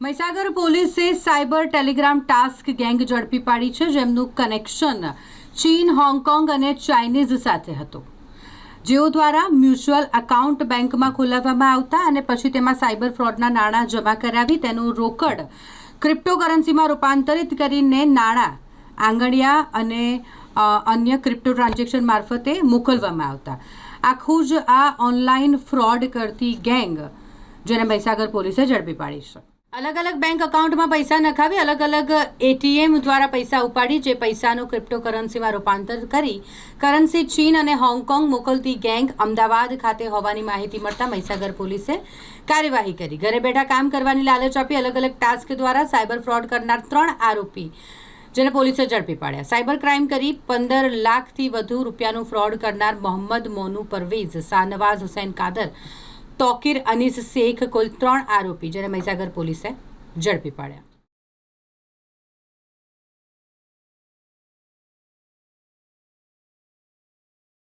મહીસાગર પોલીસે cyber Telegram task gang ઝડપી પાડી છે, જેમનું કનેક્શન ચીન, હોંગકોંગ અને ચાઇનીઝ સાથે હતું. જેઓ દ્વારા મ્યુચ્યુઅલ એકાઉન્ટ બેંકમાં ખોલાવવામાં આવતા અને પછી તેમાં સાયબર ફ્રોડના નાણાં જમા કરાવી તેનું રોકડ ક્રિપ્ટોકરન્સીમાં રૂપાંતરિત કરીને નાણાં આંગણિયા અને અન્ય ક્રિપ્ટો ટ્રાન્ઝેક્શન મારફતે મોકલવામાં આવતા. આખું જ આ ઓનલાઈન ફ્રોડ કરતી ગેંગ, જેને મહીસાગર પોલીસે ઝડપી પાડી છે. અલગ અલગ બેંક એકાઉન્ટમાં પૈસા નખાવી અલગ અલગ એટીએમ દ્વારા પૈસા ઉપાડી, જે પૈસાનું ક્રિપ્ટોકરન્સીમાં રૂપાંતર કરી કરન્સી ચીન અને હોંગકોંગ મોકલતી ગેંગ અમદાવાદ ખાતે હોવાની માહિતી મળતા મહીસાગર પોલીસે કાર્યવાહી કરી. ઘરે બેઠા કામ કરવાની લાલચ આપી અલગ અલગ ટાસ્ક દ્વારા સાયબર ફ્રોડ કરનાર ત્રણ આરોપી, જેને પોલીસે ઝડપી પાડ્યા. સાયબર ક્રાઇમ કરી પંદર લાખથી વધુ રૂપિયાનું ફ્રોડ કરનાર મોહમ્મદ મોનુ પરવેઝ, શાહનવાઝ હુસૈન કાદર તોકીર અનીસ શેખ કુલ ત્રણ આરોપી જેને મહીસાગર પોલીસે ઝડપી પાડ્યા.